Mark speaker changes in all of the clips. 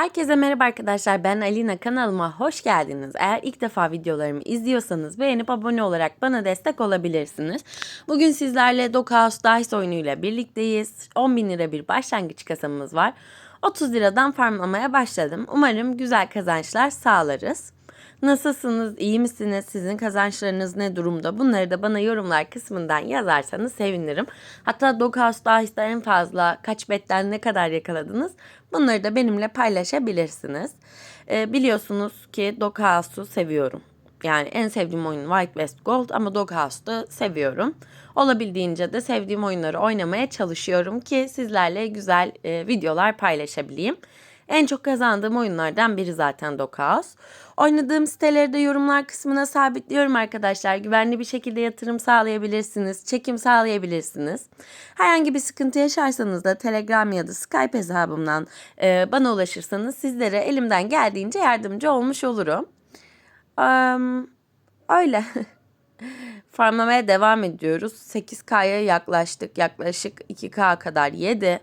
Speaker 1: Herkese merhaba arkadaşlar ben Alina kanalıma hoş geldiniz. Eğer ilk defa videolarımı izliyorsanız beğenip abone olarak bana destek olabilirsiniz. Bugün sizlerle Dokaos Dice oyunuyla birlikteyiz. 10 bin lira bir başlangıç kasamız var. 30 liradan farmlamaya başladım. Umarım güzel kazançlar sağlarız. Nasılsınız? iyi misiniz? Sizin kazançlarınız ne durumda? Bunları da bana yorumlar kısmından yazarsanız sevinirim. Hatta Doghouse Dice'da en fazla kaç betten ne kadar yakaladınız? Bunları da benimle paylaşabilirsiniz. Ee, biliyorsunuz ki Doghouse'u seviyorum. Yani en sevdiğim oyun White West Gold ama Doghouse'da seviyorum. Olabildiğince de sevdiğim oyunları oynamaya çalışıyorum ki sizlerle güzel e, videolar paylaşabileyim. En çok kazandığım oyunlardan biri zaten Dokaos. Oynadığım siteleri de yorumlar kısmına sabitliyorum arkadaşlar. Güvenli bir şekilde yatırım sağlayabilirsiniz, çekim sağlayabilirsiniz. Herhangi bir sıkıntı yaşarsanız da Telegram ya da Skype hesabımdan e, bana ulaşırsanız sizlere elimden geldiğince yardımcı olmuş olurum. Um, öyle. Farmlamaya devam ediyoruz. 8K'ya yaklaştık. Yaklaşık 2K kadar yedi.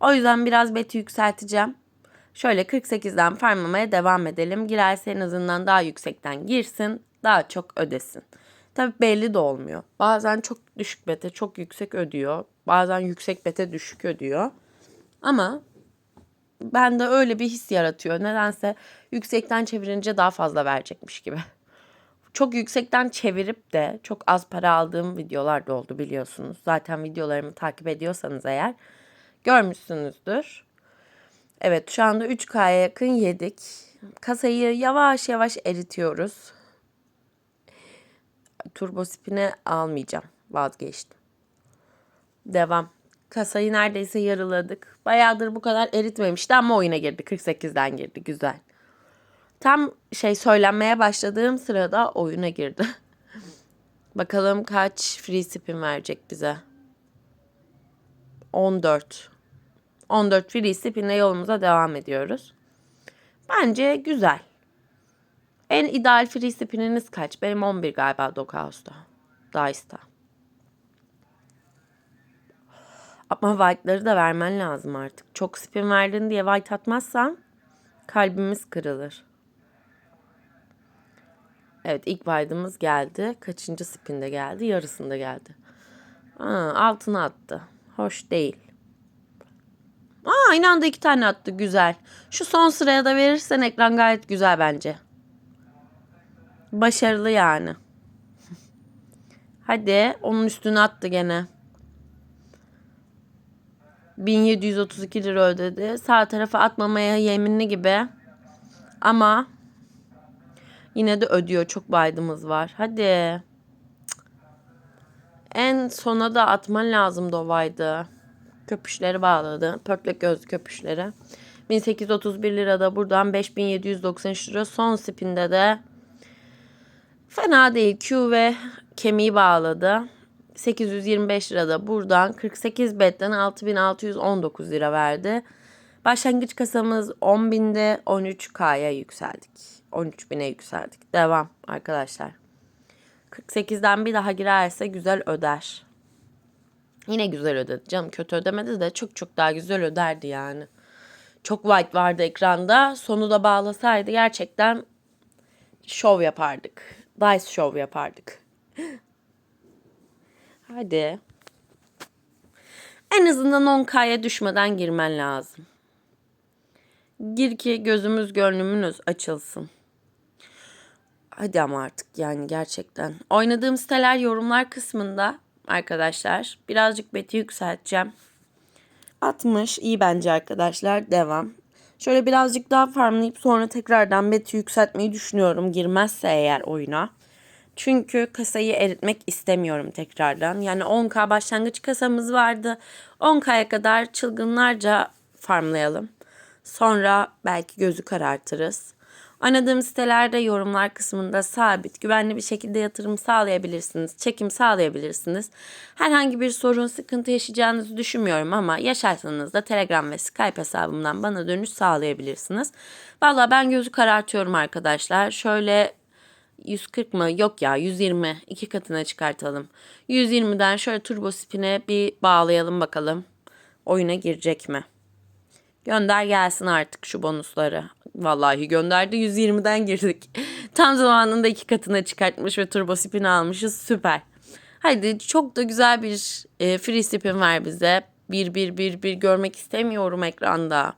Speaker 1: O yüzden biraz beti yükselteceğim. Şöyle 48'den farmlamaya devam edelim. Girerse en azından daha yüksekten girsin. Daha çok ödesin. Tabi belli de olmuyor. Bazen çok düşük bete çok yüksek ödüyor. Bazen yüksek bete düşük ödüyor. Ama bende öyle bir his yaratıyor. Nedense yüksekten çevirince daha fazla verecekmiş gibi. Çok yüksekten çevirip de çok az para aldığım videolar da oldu biliyorsunuz. Zaten videolarımı takip ediyorsanız eğer görmüşsünüzdür. Evet şu anda 3K'ya yakın yedik. Kasayı yavaş yavaş eritiyoruz. Turbo spin'e almayacağım. Vazgeçtim. Devam. Kasayı neredeyse yarıladık. Bayağıdır bu kadar eritmemişti ama oyuna girdi. 48'den girdi. Güzel. Tam şey söylenmeye başladığım sırada oyuna girdi. Bakalım kaç free spin verecek bize. 14. 14 free spinle yolumuza devam ediyoruz. Bence güzel. En ideal free spininiz kaç? Benim 11 galiba Doghouse'da. Dice'da. Ama white'ları da vermen lazım artık. Çok spin verdin diye white atmazsan kalbimiz kırılır. Evet ilk white'ımız geldi. Kaçıncı spinde geldi? Yarısında geldi. Aa, altına attı. Hoş değil. Aynı anda iki tane attı. Güzel. Şu son sıraya da verirsen ekran gayet güzel bence. Başarılı yani. Hadi onun üstüne attı gene. 1732 lira ödedi. Sağ tarafa atmamaya yeminli gibi. Ama yine de ödüyor. Çok baydımız var. Hadi. En sona da atman lazım dovaydı köpüşleri bağladı. Pörtlek gözlü köpüşleri. 1831 lira da buradan 5793 lira. Son spinde de fena değil. Q ve kemiği bağladı. 825 lira da buradan 48 betten 6619 lira verdi. Başlangıç kasamız 10.000'de 13K'ya yükseldik. 13.000'e yükseldik. Devam arkadaşlar. 48'den bir daha girerse güzel öder. Yine güzel ödedi canım. Kötü ödemedi de çok çok daha güzel öderdi yani. Çok white vardı ekranda. Sonu da bağlasaydı gerçekten şov yapardık. Dice şov yapardık. Hadi. En azından 10K'ya düşmeden girmen lazım. Gir ki gözümüz gönlümüz açılsın. Hadi ama artık yani gerçekten. Oynadığım siteler yorumlar kısmında arkadaşlar. Birazcık beti yükselteceğim. 60 iyi bence arkadaşlar. Devam. Şöyle birazcık daha farmlayıp sonra tekrardan beti yükseltmeyi düşünüyorum. Girmezse eğer oyuna. Çünkü kasayı eritmek istemiyorum tekrardan. Yani 10k başlangıç kasamız vardı. 10k'ya kadar çılgınlarca farmlayalım. Sonra belki gözü karartırız. Oynadığım sitelerde yorumlar kısmında sabit, güvenli bir şekilde yatırım sağlayabilirsiniz, çekim sağlayabilirsiniz. Herhangi bir sorun, sıkıntı yaşayacağınızı düşünmüyorum ama yaşarsanız da Telegram ve Skype hesabımdan bana dönüş sağlayabilirsiniz. Valla ben gözü karartıyorum arkadaşlar. Şöyle 140 mı? Yok ya 120. iki katına çıkartalım. 120'den şöyle turbo spin'e bir bağlayalım bakalım. Oyuna girecek mi? Gönder gelsin artık şu bonusları. Vallahi gönderdi 120'den girdik. Tam zamanında iki katına çıkartmış ve turbo spin almışız. Süper. Hadi çok da güzel bir e, free spin ver bize. Bir bir bir bir görmek istemiyorum ekranda.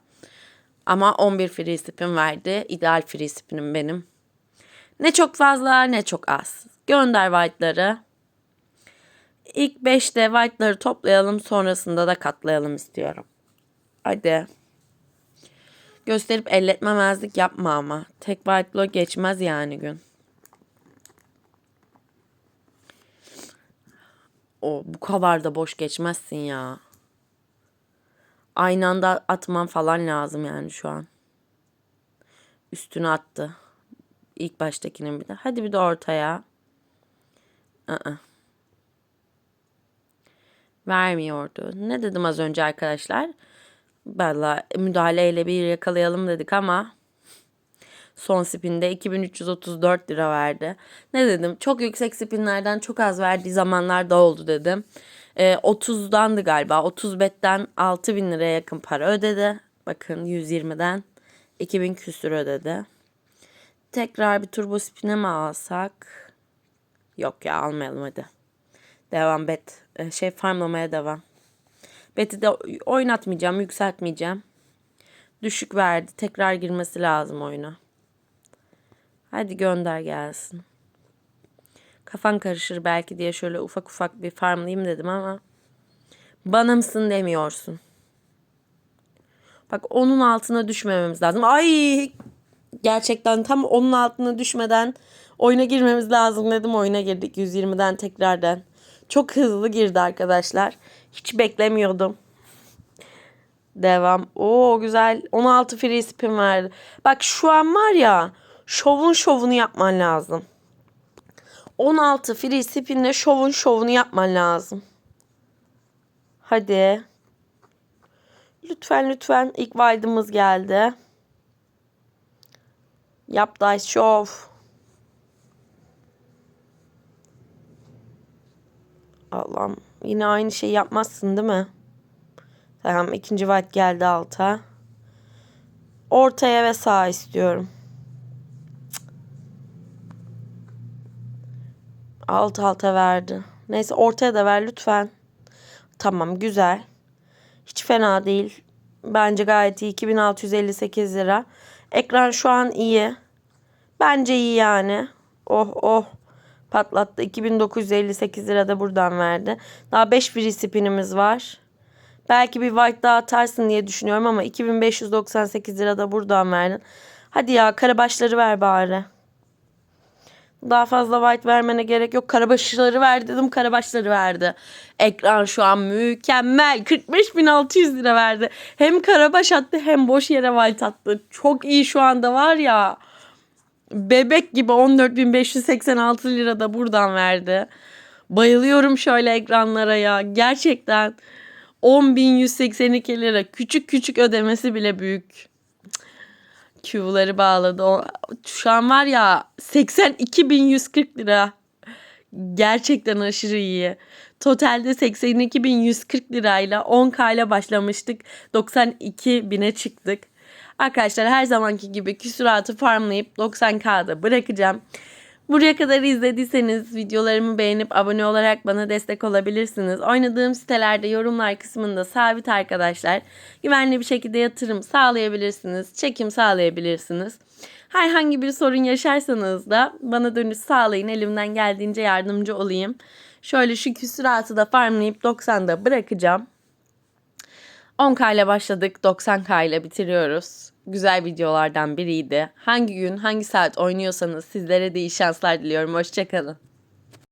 Speaker 1: Ama 11 free spin verdi. İdeal free spinim benim. Ne çok fazla ne çok az. Gönder white'ları. İlk 5'te white'ları toplayalım sonrasında da katlayalım istiyorum. Hadi. Gösterip elletmemezlik yapma ama. Tek white geçmez yani gün. O bu kadar da boş geçmezsin ya. Aynı anda atman falan lazım yani şu an. Üstüne attı. İlk baştakinin bir de. Hadi bir de ortaya. Aa. Vermiyordu. Ne dedim az önce arkadaşlar? Valla müdahaleyle bir yakalayalım dedik ama son spinde 2334 lira verdi. Ne dedim? Çok yüksek spinlerden çok az verdiği zamanlar da oldu dedim. E, 30'dandı galiba. 30 betten 6000 liraya yakın para ödedi. Bakın 120'den 2000 küsür ödedi. Tekrar bir turbo spine mi alsak? Yok ya almayalım hadi. Devam bet. E, şey farmlamaya devam. Bet'i de oynatmayacağım, yükseltmeyeceğim. Düşük verdi. Tekrar girmesi lazım oyuna. Hadi gönder gelsin. Kafan karışır belki diye şöyle ufak ufak bir farmlayayım dedim ama bana mısın demiyorsun. Bak onun altına düşmememiz lazım. Ay gerçekten tam onun altına düşmeden oyuna girmemiz lazım dedim. Oyuna girdik 120'den tekrardan. Çok hızlı girdi arkadaşlar. Hiç beklemiyordum. Devam. Oo güzel. 16 free spin verdi. Bak şu an var ya şovun şovunu yapman lazım. 16 free spinle şovun şovunu yapman lazım. Hadi. Lütfen lütfen ilk vaydımız geldi. Yap dice show. Allah'ım yine aynı şeyi yapmazsın değil mi? Tamam ikinci white geldi alta. Ortaya ve sağ istiyorum. Alt alta verdi. Neyse ortaya da ver lütfen. Tamam güzel. Hiç fena değil. Bence gayet iyi. 2658 lira. Ekran şu an iyi. Bence iyi yani. Oh oh. Patlattı. 2958 lira da buradan verdi. Daha 5 free spinimiz var. Belki bir white daha atarsın diye düşünüyorum ama 2598 lira da buradan verdin. Hadi ya karabaşları ver bari. Daha fazla white vermene gerek yok. Karabaşları ver dedim. Karabaşları verdi. Ekran şu an mükemmel. 45.600 lira verdi. Hem karabaş attı hem boş yere white attı. Çok iyi şu anda var ya. Bebek gibi 14.586 lira da buradan verdi. Bayılıyorum şöyle ekranlara ya. Gerçekten 10.182 lira. Küçük küçük ödemesi bile büyük. Q'ları bağladı. Şu an var ya 82.140 lira. Gerçekten aşırı iyi. Totalde 82.140 lirayla 10K ile başlamıştık. 92.000'e çıktık. Arkadaşlar her zamanki gibi küsuratı farmlayıp 90K'da bırakacağım. Buraya kadar izlediyseniz videolarımı beğenip abone olarak bana destek olabilirsiniz. Oynadığım sitelerde yorumlar kısmında sabit arkadaşlar. Güvenli bir şekilde yatırım sağlayabilirsiniz. Çekim sağlayabilirsiniz. Herhangi bir sorun yaşarsanız da bana dönüş sağlayın. Elimden geldiğince yardımcı olayım. Şöyle şu küsuratı da farmlayıp 90'da bırakacağım. 10K ile başladık, 90K ile bitiriyoruz. Güzel videolardan biriydi. Hangi gün, hangi saat oynuyorsanız sizlere de iyi şanslar diliyorum. Hoşçakalın.